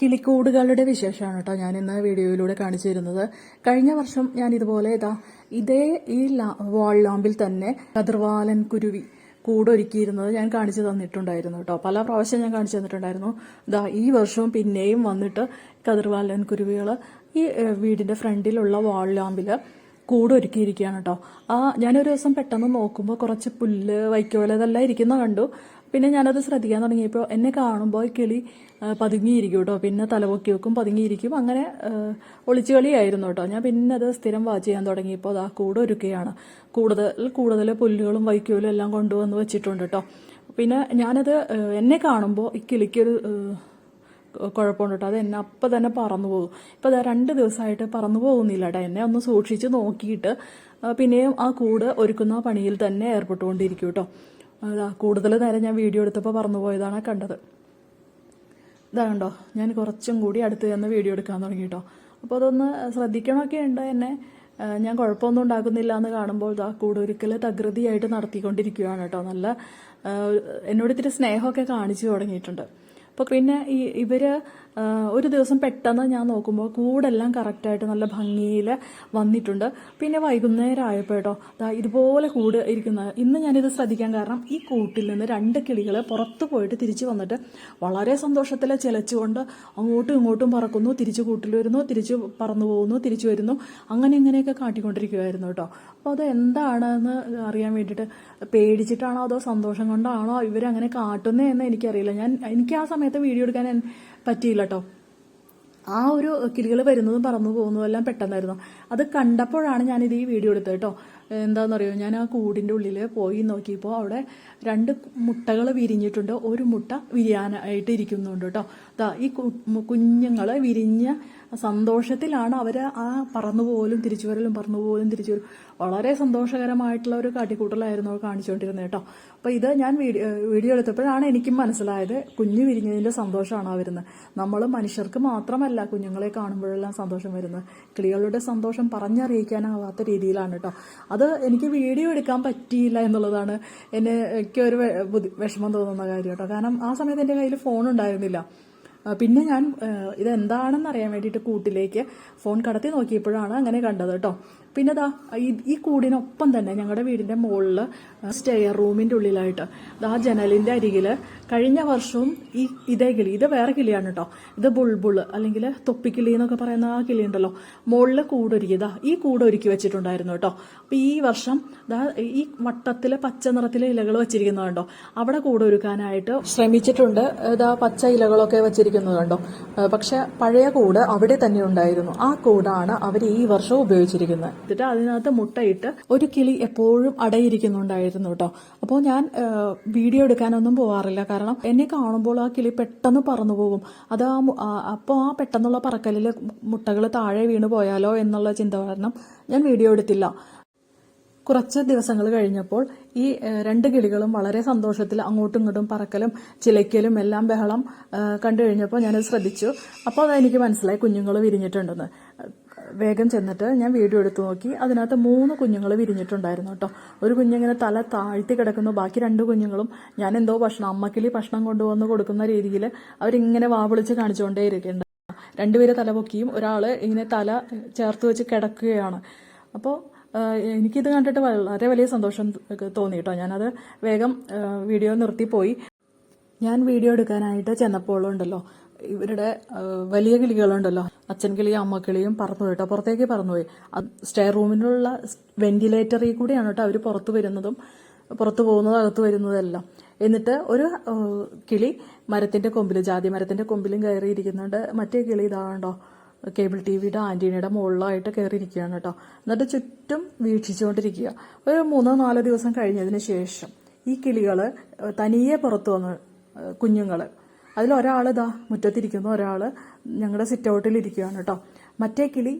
കിളിക്കൂടുകളുടെ വിശേഷമാണ് കേട്ടോ ഞാൻ ഇന്ന് വീഡിയോയിലൂടെ കാണിച്ചു തരുന്നത് കഴിഞ്ഞ വർഷം ഞാൻ ഇതുപോലെ ഇതാ ഇതേ ഈ വാൾ ലാമ്പിൽ തന്നെ കതിർവാലൻ കുരുവി കൂടൊരുക്കിയിരുന്നത് ഞാൻ കാണിച്ചു തന്നിട്ടുണ്ടായിരുന്നു കേട്ടോ. പല പ്രാവശ്യം ഞാൻ കാണിച്ചു തന്നിട്ടുണ്ടായിരുന്നു. ഇതാ ഈ വർഷവും പിന്നെയും വന്നിട്ട് കതിർവാലൻ കുരുവികൾ ഈ വീടിന്റെ ഫ്രണ്ടിലുള്ള വാൾ ലാമ്പിൽ കൂടൊരുക്കിയിരിക്കുകയാണ് കേട്ടോ. ആ ഞാനൊരു ദിവസം പെട്ടെന്ന് നോക്കുമ്പോൾ കുറച്ച് പുല്ല് വൈക്കോല ഇതെല്ലാം ഇരിക്കുന്ന കണ്ടു. പിന്നെ ഞാനത് ശ്രദ്ധിക്കാൻ തുടങ്ങിയപ്പോൾ എന്നെ കാണുമ്പോൾ കിളി പതുങ്ങിയിരിക്കും കേട്ടോ പിന്നെ തലപൊക്കി വെക്കും പതുങ്ങിയിരിക്കും. അങ്ങനെ ഒളിച്ചു കളിയായിരുന്നു കേട്ടോ ഞാൻ പിന്നെ അത് സ്ഥിരം വാച്ച് ചെയ്യാൻ തുടങ്ങിയപ്പോൾ അത് ആ കൂട് ഒരുക്കുകയാണ്. കൂടുതൽ കൂടുതൽ പുല്ലുകളും വൈക്കോലും എല്ലാം കൊണ്ടുവന്ന് വെച്ചിട്ടുണ്ട് കേട്ടോ പിന്നെ ഞാനത് എന്നെ കാണുമ്പോൾ ഈ കിളിക്കൊരു കുഴപ്പമുണ്ട് കേട്ടോ അത് എന്നെ അപ്പം തന്നെ പറന്നു പോകും. ഇപ്പം അതാ രണ്ട് ദിവസമായിട്ട് പറന്നു പോകുന്നില്ല കേട്ടോ എന്നെ ഒന്ന് സൂക്ഷിച്ച് നോക്കിയിട്ട് പിന്നെയും ആ കൂട് ഒരുക്കുന്ന പണിയിൽ തന്നെ ഏർപ്പെട്ടുകൊണ്ടിരിക്കും കേട്ടോ കൂടുതൽ നേരം ഞാൻ വീഡിയോ എടുത്തപ്പോൾ പറന്നു പോയതാണ് കണ്ടത്. ഇതാ കണ്ടോ ഞാൻ കുറച്ചും കൂടി അടുത്ത് ചെന്ന് വീഡിയോ എടുക്കാൻ തുടങ്ങി കേട്ടോ അപ്പോൾ അതൊന്ന് ശ്രദ്ധിക്കണമൊക്കെ ഉണ്ട് എന്നെ. ഞാൻ കുഴപ്പമൊന്നും ഉണ്ടാക്കുന്നില്ല എന്ന് കാണുമ്പോൾ ഇതാ കൂടൊരിക്കൽ തകൃതിയായിട്ട് നടത്തിക്കൊണ്ടിരിക്കുകയാണ് കേട്ടോ. നല്ല എന്നോട് ഇത്തിരി സ്നേഹമൊക്കെ കാണിച്ചു തുടങ്ങിയിട്ടുണ്ട്. അപ്പോൾ പിന്നെ ഈ ഇവർ ഒരു ദിവസം പെട്ടെന്ന് ഞാൻ നോക്കുമ്പോൾ കൂടെല്ലാം കറക്റ്റായിട്ട് നല്ല ഭംഗിയിൽ വന്നിട്ടുണ്ട്. പിന്നെ വൈകുന്നേരം ആയപ്പോൾ കേട്ടോ ഇതുപോലെ കൂട് ഇരിക്കുന്ന ഇന്ന് ഞാനിത് ശ്രദ്ധിക്കാൻ കാരണം ഈ കൂട്ടിൽ നിന്ന് രണ്ട് കിളികൾ പുറത്ത് പോയിട്ട് തിരിച്ചു വന്നിട്ട് വളരെ സന്തോഷത്തിൽ ചിലച്ചുകൊണ്ട് അങ്ങോട്ടും ഇങ്ങോട്ടും പറക്കുന്നു തിരിച്ചു കൂട്ടിൽ വരുന്നു തിരിച്ചു പറന്നു പോകുന്നു തിരിച്ചു വരുന്നു അങ്ങനെ ഇങ്ങനെയൊക്കെ കാട്ടിക്കൊണ്ടിരിക്കുമായിരുന്നു കേട്ടോ അപ്പോൾ അത് എന്താണെന്ന് അറിയാൻ വേണ്ടിയിട്ട് പേടിച്ചിട്ടാണോ അതോ സന്തോഷം കൊണ്ടാണോ ഇവരങ്ങനെ കാട്ടുന്നതെന്ന് എനിക്കറിയില്ല. ഞാൻ എനിക്ക് ആ സമയത്ത് വീഡിയോ എടുക്കാൻ പറ്റിയില്ല കേട്ടോ ആ ഒരു കിളികൾ വരുന്നതും പറന്നു പോകുന്നതും എല്ലാം പെട്ടെന്നായിരുന്നു. അത് കണ്ടപ്പോഴാണ് ഞാനിത് ഈ വീഡിയോ എടുത്തത് കേട്ടോ എന്താണെന്നറിയോ ഞാൻ ആ കൂടിന്റെ ഉള്ളിൽ പോയി നോക്കിയപ്പോൾ അവിടെ രണ്ട് മുട്ടകൾ വിരിഞ്ഞിട്ടുണ്ട്. ഒരു മുട്ട വിരിയാനായിട്ട് ഇരിക്കുന്നുണ്ട് കേട്ടോ ഈ കുഞ്ഞുങ്ങൾ വിരിഞ്ഞ സന്തോഷത്തിലാണ് അവർ ആ പറന്നു പോലും തിരിച്ചു വരലും പറന്നു പോലും തിരിച്ചു വരും വളരെ സന്തോഷകരമായിട്ടുള്ള ഒരു കാട്ടിക്കൂട്ടലായിരുന്നു അവർ കാണിച്ചുകൊണ്ടിരുന്നത് കേട്ടോ. അപ്പോൾ ഇത് ഞാൻ വീഡിയോ വീഡിയോ എടുത്തപ്പോഴാണ് എനിക്കും മനസ്സിലായത് കുഞ്ഞു വിരിഞ്ഞതിന്റെ സന്തോഷമാണ് വരുന്നത്. നമ്മൾ മനുഷ്യർക്ക് മാത്രമല്ല കുഞ്ഞുങ്ങളെ കാണുമ്പോഴെല്ലാം സന്തോഷം വരുന്നത്. കിളികളുടെ സന്തോഷം പറഞ്ഞറിയിക്കാനാവാത്ത രീതിയിലാണ് കേട്ടോ. അത് എനിക്ക് വീഡിയോ എടുക്കാൻ പറ്റിയില്ല എന്നുള്ളതാണ് എന്നെ എനിക്ക് ഒരു വിഷമം തോന്നുന്ന കാര്യം കേട്ടോ. കാരണം ആ സമയത്ത് എന്റെ കയ്യിൽ ഫോൺ ഉണ്ടായിരുന്നില്ല പിന്നെ ഞാൻ ഇതെന്താണെന്ന് അറിയാൻ വേണ്ടിയിട്ട് കൂട്ടിലേക്ക് ഫോൺ കടത്തി നോക്കിയപ്പോഴാണ് അങ്ങനെ കണ്ടത് കേട്ടോ. പിന്നെ ദാ ഈ കൂടിനൊപ്പം തന്നെ ഞങ്ങളുടെ വീടിന്റെ മുകളിൽ സ്റ്റെയർ റൂമിന്റെ ഉള്ളിലായിട്ട് ആ ജനലിന്റെ അരികിൽ കഴിഞ്ഞ വർഷവും ഈ ഇതേ കിളി ഇത് വേറെ കിളിയാണ് കേട്ടോ ഇത് ബുൾബുൾ അല്ലെങ്കിൽ തൊപ്പിക്കിളി എന്നൊക്കെ പറയുന്ന ആ കിളി ഉണ്ടല്ലോ. മുകളിൽ കൂടൊരുക്കി ദാ ഈ കൂടൊരുക്കി വെച്ചിട്ടുണ്ടായിരുന്നു കേട്ടോ അപ്പൊ ഈ വർഷം ദാ ഈ വട്ടത്തിലെ പച്ച നിറത്തിലെ ഇലകൾ വെച്ചിരിക്കുന്നതുണ്ടോ അവിടെ കൂടൊരുക്കാനായിട്ട് ശ്രമിച്ചിട്ടുണ്ട്. ഇതാ പച്ച ഇലകളൊക്കെ വെച്ചിരിക്കുന്നതുണ്ടോ പക്ഷെ പഴയ കൂട് അവിടെ തന്നെ ഉണ്ടായിരുന്നു. ആ കൂടാണ് അവർ ഈ വർഷം ഉപയോഗിച്ചിരിക്കുന്നത്. എന്നിട്ട് അതിനകത്ത് മുട്ടയിട്ട് ഒരു കിളി എപ്പോഴും അടയിരിക്കുന്നുണ്ടായിരുന്നു കേട്ടോ അപ്പോൾ ഞാൻ വീഡിയോ എടുക്കാനൊന്നും പോവാറില്ല. കാരണം എന്നെ കാണുമ്പോൾ ആ കിളി പെട്ടെന്ന് പറന്നു പോകും. അത് ആ- അപ്പോൾ ആ പെട്ടെന്നുള്ള പറക്കലിൽ മുട്ടകൾ താഴെ വീണ് പോയാലോ എന്നുള്ള ചിന്ത കാരണം ഞാൻ വീഡിയോ എടുത്തില്ല. കുറച്ച് ദിവസങ്ങൾ കഴിഞ്ഞപ്പോൾ ഈ രണ്ട് കിളികളും വളരെ സന്തോഷത്തിൽ അങ്ങോട്ടും ഇങ്ങോട്ടും പറക്കലും ചിലയ്ക്കലും എല്ലാം ബഹളം കണ്ടു കഴിഞ്ഞപ്പോൾ ഞാനത് ശ്രദ്ധിച്ചു. അപ്പോൾ അതെനിക്ക് മനസ്സിലായി കുഞ്ഞുങ്ങൾ വിരിഞ്ഞിട്ടുണ്ടെന്ന്. വേഗം ചെന്നിട്ട് ഞാൻ വീഡിയോ എടുത്തു നോക്കി. അതിനകത്ത് മൂന്ന് കുഞ്ഞുങ്ങൾ വിരിഞ്ഞിട്ടുണ്ടായിരുന്നു കേട്ടോ. ഒരു കുഞ്ഞിങ്ങനെ തല താഴ്ത്തി കിടക്കുന്നു. ബാക്കി രണ്ട് കുഞ്ഞുങ്ങളും ഞാൻ എന്തോ ഭക്ഷണം അമ്മക്കിളി ഭക്ഷണം കൊണ്ടുവന്ന് കൊടുക്കുന്ന രീതിയിൽ അവരിങ്ങനെ വാവിളിച്ച് കാണിച്ചുകൊണ്ടേ ഇരിക്കുന്നുണ്ട്. രണ്ടുപേര് തലപൊക്കിയും ഒരാൾ ഇങ്ങനെ തല ചേർത്ത് വെച്ച് കിടക്കുകയാണ്. അപ്പോൾ എനിക്കിത് കണ്ടിട്ട് വളരെ വലിയ സന്തോഷം തോന്നി കേട്ടോ. ഞാനത് വേഗം വീഡിയോ നിർത്തിപ്പോയി. ഞാൻ വീഡിയോ എടുക്കാനായിട്ട് ചെന്നപ്പോൾ ഉണ്ടല്ലോ ഇവരുടെ വലിയ കിളികളുണ്ടല്ലോ. അച്ഛൻ കിളിയും അമ്മ കിളിയും പറന്നു കേട്ടോ. പുറത്തേക്ക് പറന്നുപോയി. സ്റ്റെയർ റൂമിനുള്ള വെന്റിലേറ്ററിൽ കൂടിയാണ് കേട്ടോ അവർ പുറത്തു വരുന്നതും പുറത്തു പോകുന്നതും അകത്ത് വരുന്നതെല്ലാം. എന്നിട്ട് ഒരു കിളി മരത്തിന്റെ കൊമ്പിൽ ജാതി മരത്തിന്റെ കൊമ്പിലും കയറിയിരിക്കുന്നുണ്ട്. മറ്റേ കിളി ഇതാണ്ടോ കേബിൾ ടി വിയുടെ ആന്റീനയുടെ മുകളിലായിട്ട് കയറിയിരിക്കുകയാണ് കേട്ടോ. എന്നിട്ട് ചുറ്റും വീക്ഷിച്ചുകൊണ്ടിരിക്കുക. ഒരു മൂന്നോ നാലോ ദിവസം കഴിഞ്ഞതിന് ശേഷം ഈ കിളികൾ തനിയെ പുറത്തു വന്ന് കുഞ്ഞുങ്ങൾ അതിലൊരാൾ ഇതാ മുറ്റത്തിരിക്കുന്നു ഒരാൾ ഞങ്ങളുടെ സിറ്റ് ഔട്ടിൽ ഇരിക്കുകയാണ് കേട്ടോ മറ്റേ കിളി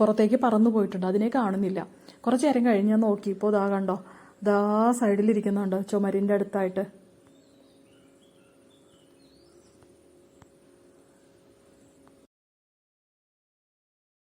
പുറത്തേക്ക് പറന്നു പോയിട്ടുണ്ട്. അതിനെ കാണുന്നില്ല. കുറച്ച് നേരം കഴിഞ്ഞ് നോക്കി. നോക്കിയപ്പോൾ ഇതാ കണ്ടോ? ഇതാ സൈഡിലിരിക്കുന്നുണ്ട് ചുമരിന്റെ അടുത്തായിട്ട്.